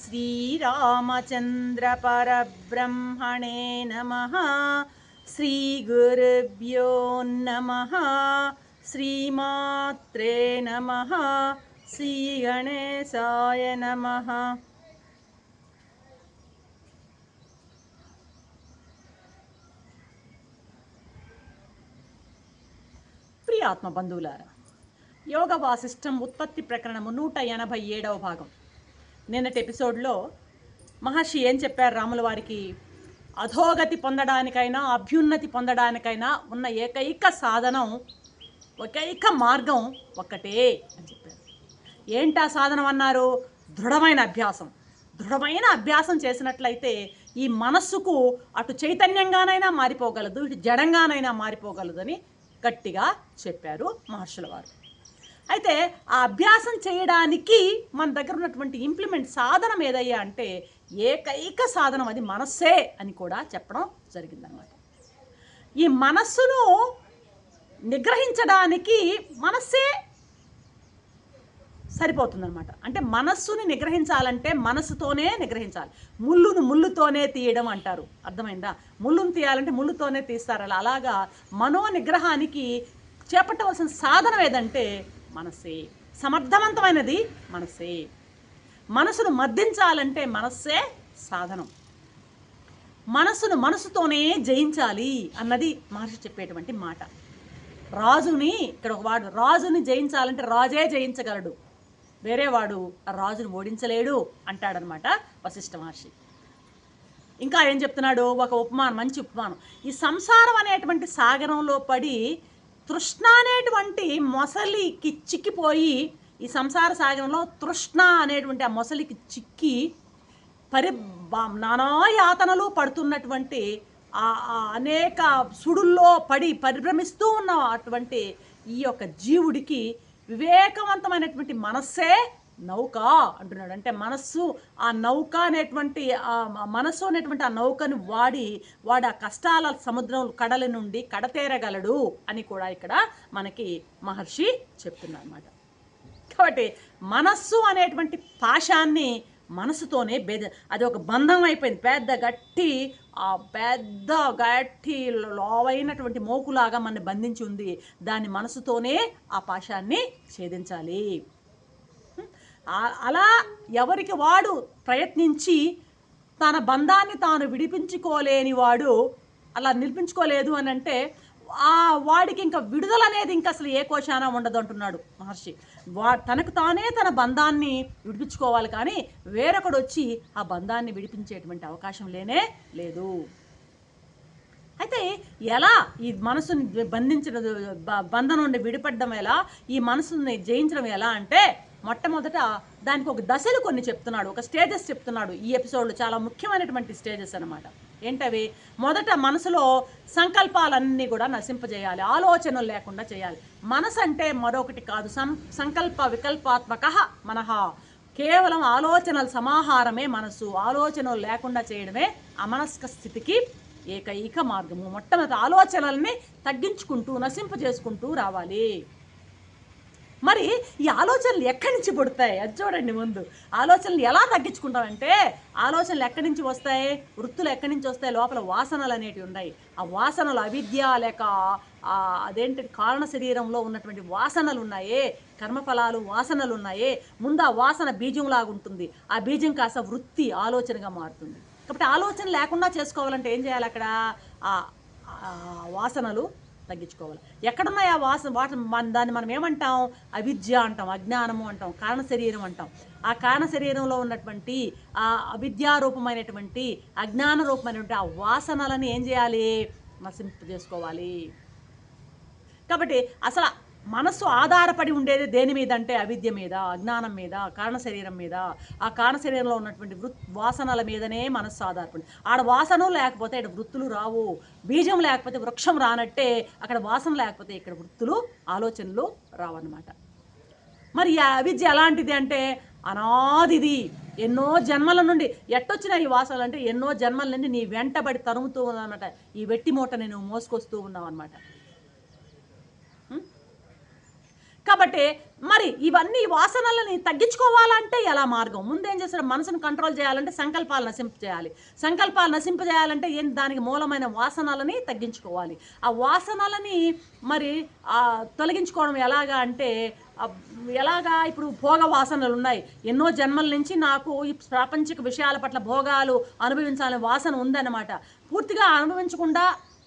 श्रीरामचन्द्रपरब्रह्मणे नमः श्रीगुरुभ्यो नमः श्रीमात्रे नमः श्रीगणेशाय नमः ప్రియాత్మ బంధువులారా యోగ వాసిష్టం ఉత్పత్తి ప్రకరణము నూట ఎనభై ఏడవ భాగం నిన్నటి ఎపిసోడ్లో మహర్షి ఏం చెప్పారు రాముల వారికి? అధోగతి పొందడానికైనా అభ్యున్నతి పొందడానికైనా ఉన్న ఏకైక సాధనం ఏకైక మార్గం ఒక్కటే అని చెప్పారు. ఏంటా సాధనం అన్నారు? దృఢమైన అభ్యాసం. దృఢమైన అభ్యాసం చేసినట్లయితే ఈ మనస్సుకు అటు చైతన్యంగానైనా మారిపోగలదు ఇటు జడంగానైనా మారిపోగలదు అని గట్టిగా చెప్పారు మహర్షుల వారు. అయితే ఆ అభ్యాసం చేయడానికి మన దగ్గర ఉన్నటువంటి ఇంప్లిమెంట్ సాధనం ఏదయ్యా అంటే ఏకైక సాధనం అది మనస్సే అని కూడా చెప్పడం జరిగిందనమాట ఈ మనస్సును నిగ్రహించడానికి మనస్సే సరిపోతుందనమాట అంటే మనస్సుని నిగ్రహించాలంటే మనసుతోనే నిగ్రహించాలి. ముళ్ళును ముళ్ళుతోనే తీయడం అంటారు. అర్థమైందా? ముళ్ళును తీయాలంటే ముళ్ళుతోనే తీస్తారు అలా. అలాగా మనో నిగ్రహానికి చేపట్టవలసిన సాధనం ఏదంటే మనసే. సమర్థవంతమైనది మనసే. మనసును మద్దించాలంటే మనస్సే సాధనం. మనసును మనసుతోనే జయించాలి అన్నది మహర్షి చెప్పేటువంటి మాట. రాజుని ఇక్కడ ఒక వాడు రాజుని జయించాలంటే రాజే జయించగలడు. వేరేవాడు ఆ రాజును ఓడించలేడు అంటాడనమాట వశిష్ఠ మహర్షి. ఇంకా ఏం చెప్తున్నాడు? ఒక ఉపమానం మంచి ఉపమానం. ఈ సంసారం అనేటువంటి సాగరంలో పడి తృష్ణ అనేటువంటి మొసలికి చిక్కిపోయి ఈ సంసార సాగరంలో తృష్ణ అనేటువంటి ఆ మొసలికి చిక్కి పరి నానా యాతనలు పడుతున్నటువంటి ఆ అనేక సుడుల్లో పడి పరిభ్రమిస్తూ ఉన్న అటువంటి ఈ యొక్క జీవుడికి వివేకవంతమైనటువంటి మనస్సే నౌక అంటున్నాడు. అంటే మనస్సు ఆ నౌక అనేటువంటి ఆ మనస్సు అనేటువంటి ఆ నౌకను వాడి వాడు ఆ కష్టాల సముద్రం కడల నుండి కడతేరగలడు అని కూడా ఇక్కడ మనకి మహర్షి చెప్తున్నారు అన్నమాట కాబట్టి మనస్సు అనేటువంటి పాశాన్ని మనసుతోనే బెద అది ఒక బంధం అయిపోయింది. పెద్ద గట్టి ఆ పెద్ద గట్టి లోవైనటువంటి మోకులాగా మన బంధించి ఉంది. దాన్ని మనసుతోనే ఆ పాశాన్ని ఛేదించాలి. అలా ఎవరికి వాడు ప్రయత్నించి తన బంధాన్ని తాను విడిపించుకోలేని వాడు అలా నిలిపించుకోలేదు అని అంటే ఆ వాడికి ఇంకా విడుదల అనేది ఇంకా అసలు ఏ కోశాన ఉండదు అంటున్నాడు మహర్షి. వా తనకు తానే తన బంధాన్ని విడిపించుకోవాలి కానీ వేరొకడు వచ్చి ఆ బంధాన్ని విడిపించేటువంటి అవకాశం లేనే లేదు. అయితే ఎలా ఈ మనసుని బంధించడం బంధం నుండి విడిపడడం ఎలా ఈ మనసుని జయించడం ఎలా అంటే మొట్టమొదట దానికి ఒక దశలు కొన్ని చెప్తున్నాడు ఒక స్టేజెస్ చెప్తున్నాడు. ఈ ఎపిసోడ్లో చాలా ముఖ్యమైనటువంటి స్టేజెస్ అన్నమాట. ఏంటవి? మొదట మనసులో సంకల్పాలన్నీ కూడా నశింపజేయాలి ఆలోచనలు లేకుండా చేయాలి. మనసు అంటే మరొకటి కాదు సం సంకల్ప వికల్పాత్మక మనహ కేవలం ఆలోచనల సమాహారమే మనసు ఆలోచనలు లేకుండా చేయడమే అమనస్క స్థితికి ఏకైక మార్గము. మొట్టమొదటి ఆలోచనల్ని తగ్గించుకుంటూ నశింపజేసుకుంటూ రావాలి. మరి ఈ ఆలోచనలు ఎక్కడి నుంచి పుడతాయి? అది చూడండి ముందు. ఆలోచనలు ఎలా తగ్గించుకుంటామంటే ఆలోచనలు ఎక్కడి నుంచి వస్తాయి? వృత్తులు ఎక్కడి నుంచి వస్తాయి? లోపల వాసనలు అనేటివి ఉన్నాయి. ఆ వాసనలు అవిద్య లేక అదేంటి కారణ శరీరంలో ఉన్నటువంటి వాసనలు ఉన్నాయే కర్మఫలాలు వాసనలు ఉన్నాయే. ముందు ఆ వాసన బీజంలాగా ఉంటుంది. ఆ బీజం కాస్త వృత్తి ఆలోచనగా మారుతుంది. కాబట్టి ఆలోచన లేకుండా చేసుకోవాలంటే ఏం చేయాలి అక్కడ? ఆ వాసనలు తగ్గించుకోవాలి. ఎక్కడున్నాయి ఆ వాసన వాటర్ మన దాన్ని మనం ఏమంటాం? అవిద్య అంటాం అజ్ఞానము అంటాం కారణ శరీరం అంటాం. ఆ కారణ శరీరంలో ఉన్నటువంటి ఆ అవిద్యారూపమైనటువంటి అజ్ఞాన రూపమైనటువంటి ఆ వాసనలను ఏం చేయాలి? నశింపు చేసుకోవాలి. కాబట్టి అసలు మనస్సు ఆధారపడి ఉండేది దేని మీద అంటే అవిద్య మీద అజ్ఞానం మీద కారణ శరీరం మీద. ఆ కారణ శరీరంలో ఉన్నటువంటి వృత్ వాసనల మీదనే మనస్సు ఆధారపడి ఆడ వాసన లేకపోతే ఇక్కడ వృత్తులు రావు. బీజం లేకపోతే వృక్షం రానట్టే అక్కడ వాసన లేకపోతే ఇక్కడ వృత్తులు ఆలోచనలు రావన్నమాట. మరి ఈ అవిద్య ఎలాంటిది అంటే అనాదిది. ఎన్నో జన్మల నుండి ఎట్టొచ్చిన ఈ వాసనలు అంటే ఎన్నో జన్మల నుండి నీ వెంటబడి తరుముతూ ఉన్నదన్నమాట ఈ వెట్టి మూట నేను మోసుకొస్తూ ఉన్నావు అనమాట కాబట్టి మరి ఇవన్నీ వాసనలని తగ్గించుకోవాలంటే ఎలా మార్గం? ముందేం చేస్తారు మనసును కంట్రోల్ చేయాలంటే సంకల్పాలు నశింపజేయాలి సంకల్పాలు నశింపజేయాలంటే ఏం? దానికి మూలమైన వాసనలని తగ్గించుకోవాలి. ఆ వాసనలని మరి తొలగించుకోవడం ఎలాగా అంటే ఎలాగా ఇప్పుడు భోగ వాసనలు ఉన్నాయి. ఎన్నో జన్మల నుంచి నాకు ఈ ప్రాపంచిక విషయాల పట్ల భోగాలు అనుభవించాలనే వాసన ఉందన్నమాట. పూర్తిగా అనుభవించకుండా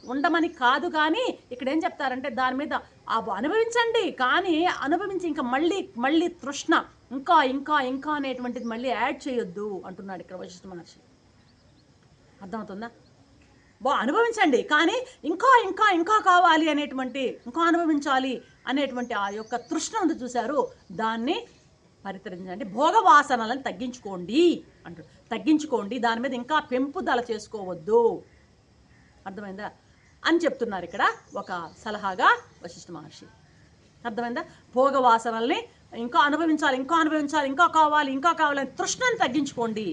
ఉండమని కాదు కానీ ఇక్కడ ఏం చెప్తారంటే దాని మీద అనుభవించండి. కానీ అనుభవించి ఇంకా మళ్ళీ మళ్ళీ తృష్ణ ఇంకా ఇంకా ఇంకా అనేటువంటిది మళ్ళీ యాడ్ చేయొద్దు అంటున్నాడు ఇక్కడ వశిష్ఠ మహర్షి. అర్థమవుతుందా? బా అనుభవించండి. కానీ ఇంకా ఇంకా ఇంకా కావాలి అనేటువంటి ఇంకా అనుభవించాలి అనేటువంటి ఆ యొక్క తృష్ణ ఉంది చూశారు. దాన్ని పరితరించండి. భోగవాసనలను తగ్గించుకోండి అంటారు తగ్గించుకోండి. దాని మీద ఇంకా పెంపుదల చేసుకోవద్దు. అర్థమైందా? అని చెప్తున్నారు ఇక్కడ ఒక సలహాగా వశిష్ఠ మహర్షి. అర్థమైందా? భోగ వాసనల్ని ఇంకా అనుభవించాలి ఇంకా అనుభవించాలి ఇంకా కావాలి ఇంకా కావాలని తృష్ణని తగ్గించుకోండి.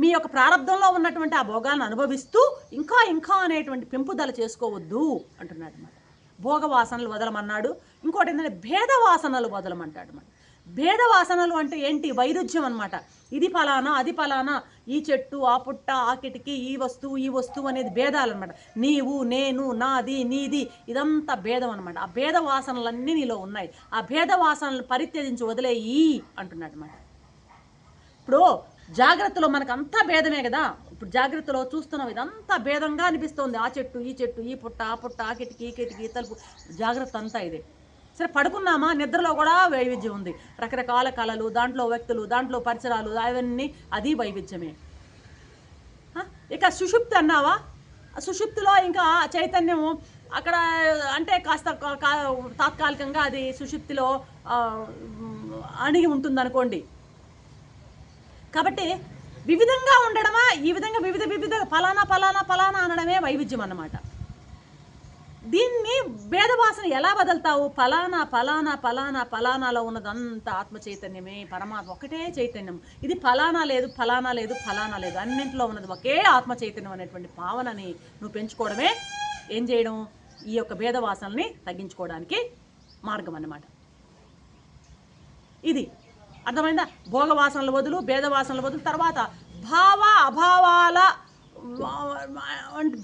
మీ యొక్క ప్రారంభంలో ఉన్నటువంటి ఆ భోగాలను అనుభవిస్తూ ఇంకా ఇంకా అనేటువంటి పెంపుదల చేసుకోవద్దు అంటున్నాడు అనమాట భోగ వాసనలు వదలమన్నాడు. ఇంకోటి ఏంటంటే భేద వాసనలు వదలమంటాడు అనమాట భేద వాసనలు అంటే ఏంటి? వైరుధ్యం అనమాట ఇది ఫలానా అది ఫలానా ఈ చెట్టు ఆ పుట్ట ఆ కిటికీ ఈ వస్తువు ఈ వస్తువు అనేది భేదాలు అనమాట నీవు నేను నాది నీది ఇదంతా భేదం అనమాట ఆ భేద వాసనలన్నీ నీలో ఉన్నాయి. ఆ భేద వాసనలు పరిత్యజించి వదిలేయి అంటున్నాడు అనమాట ఇప్పుడు జాగ్రత్తలో మనకు అంతా భేదమే కదా? ఇప్పుడు జాగ్రత్తలో చూస్తున్నాం ఇదంతా భేదంగా అనిపిస్తోంది. ఆ చెట్టు ఈ చెట్టు ఈ పుట్ట ఆ పుట్ట ఆ కిటికీ ఈ కిటికీ తలుపు. జాగ్రత్త అంతా ఇదే. సరే పడుకున్నామా? నిద్రలో కూడా వైవిధ్యం ఉంది. రకరకాల కళలు దాంట్లో వ్యక్తులు దాంట్లో పరిసరాలు అవన్నీ అది వైవిధ్యమే. ఇక సుషుప్తి అన్నావా? సుషుప్తిలో ఇంకా చైతన్యం అక్కడ అంటే కాస్త కా- కా- తాత్కాలికంగా అది సుషుప్తిలో అణిగి ఉంటుంది అనుకోండి కాబట్టి వివిధంగా ఉండడమా? ఈ విధంగా వివిధ వివిధ ఫలానా ఫలానా ఫలానా అనడమే వైవిధ్యం అన్నమాట దీన్ని భేదభాషను ఎలా వదులుతావు? ఫలానా ఫలానా ఫలానా ఫలానాలో ఉన్నదంతా ఆత్మ చైతన్యమే. పరమాత్మ ఒకటే చైతన్యం. ఇది ఫలానా లేదు ఫలానా లేదు ఫలానా లేదు. అన్నింటిలో ఉన్నది ఒకే ఆత్మ చైతన్యం అనేటువంటి భావనని నువ్వు పెంచుకోవడమే ఏం చేయడం? ఈ యొక్క భేదవాసనల్ని తగ్గించుకోవడానికి మార్గం అన్నమాట. ఇది. అర్థమైందా? భోగవాసనల వదులు భేదవాసనల వదులు తర్వాత భావ అభావాల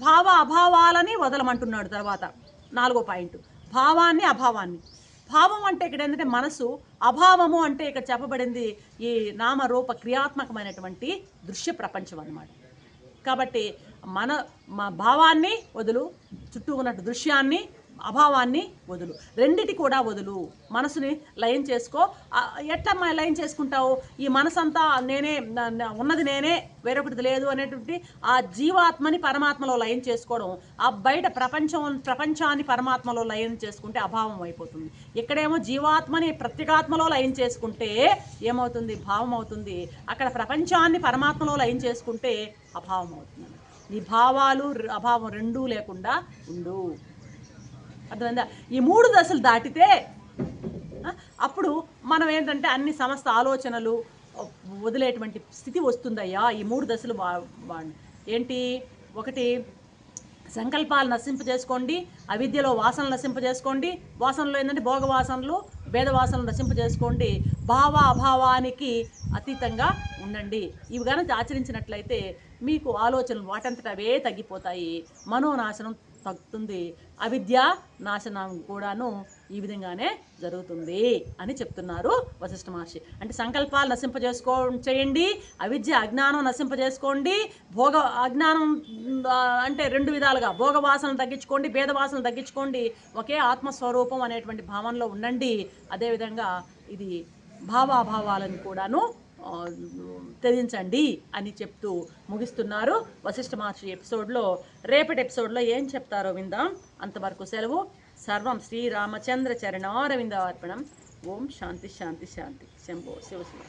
భావ అభావాలని వదలమంటున్నాడు తర్వాత నాలుగో పాయింట్. భావాన్ని అభావాన్ని. భావం అంటే ఇక్కడ ఏంటంటే మనసు అభావము అంటే ఇక్కడ చెప్పబడింది ఈ నామరూప క్రియాత్మకమైనటువంటి దృశ్య ప్రపంచం అన్నమాట. కాబట్టి మన మా భావాన్ని వదులు చుట్టూ ఉన్నట్టు దృశ్యాన్ని అభావాన్ని వదులు. రెండిటి కూడా వదులు. మనసుని లయం చేసుకో. ఎట్లా లయం చేసుకుంటావు? ఈ మనసంతా నేనే ఉన్నది నేనే వేరొకటిది లేదు అనేటువంటి ఆ జీవాత్మని పరమాత్మలో లయం చేసుకోవడం ఆ బయట ప్రపంచం ప్రపంచాన్ని పరమాత్మలో లయం చేసుకుంటే అభావం అయిపోతుంది. ఇక్కడేమో జీవాత్మని ప్రత్యేగాత్మలో లయం చేసుకుంటే ఏమవుతుంది? భావం అవుతుంది. అక్కడ ప్రపంచాన్ని పరమాత్మలో లయం చేసుకుంటే అభావం అవుతుంది నీ భావాలు అభావం రెండూ లేకుండా ఉండు. అర్థమైందా? ఈ మూడు దశలు దాటితే అప్పుడు మనం ఏంటంటే అన్ని సమస్త ఆలోచనలు వదిలేటువంటి స్థితి వస్తుందయ్యా ఈ మూడు దశలు ఏంటి? ఒకటి సంకల్పాలు నశింపజేసుకోండి అవిద్యలో వాసనలు నశింపజేసుకోండి వాసనలో ఏంటంటే భోగవాసనలు భేదవాసనలు నశింపజేసుకోండి భావ అభావానికి అతీతంగా ఉండండి. ఇవి కనుక ఆచరించినట్లయితే మీకు ఆలోచనలు వాటంతట అవే తగ్గిపోతాయి. మనోనాశనం తగ్గుతుంది. అవిద్య నాశనం కూడాను ఈ విధంగానే జరుగుతుంది అని చెప్తున్నారు వశిష్ఠ మహర్షి. అంటే సంకల్పాలు నశింపజేసుకో చేయండి. అవిద్య అజ్ఞానం నశింపజేసుకోండి. భోగ అజ్ఞానం అంటే రెండు విధాలుగా. భోగ వాసనలు తగ్గించుకోండి భేద వాసనలు తగ్గించుకోండి. ఒకే ఆత్మస్వరూపం అనేటువంటి భావనలో ఉండండి. అదేవిధంగా ఇది భావాభావాలను కూడాను తెలియచండి అని చెప్తూ ముగిస్తున్నారు. వశిష్ఠ మహర్షి ఎపిసోడ్లో రేపటి ఎపిసోడ్లో ఏం చెప్తారో విందాం. అంతవరకు సెలవు. సర్వం శ్రీరామచంద్ర చరణారవింద అర్పణం ఓం శాంతి శాంతి శాంతి. శంభో శివ శివ.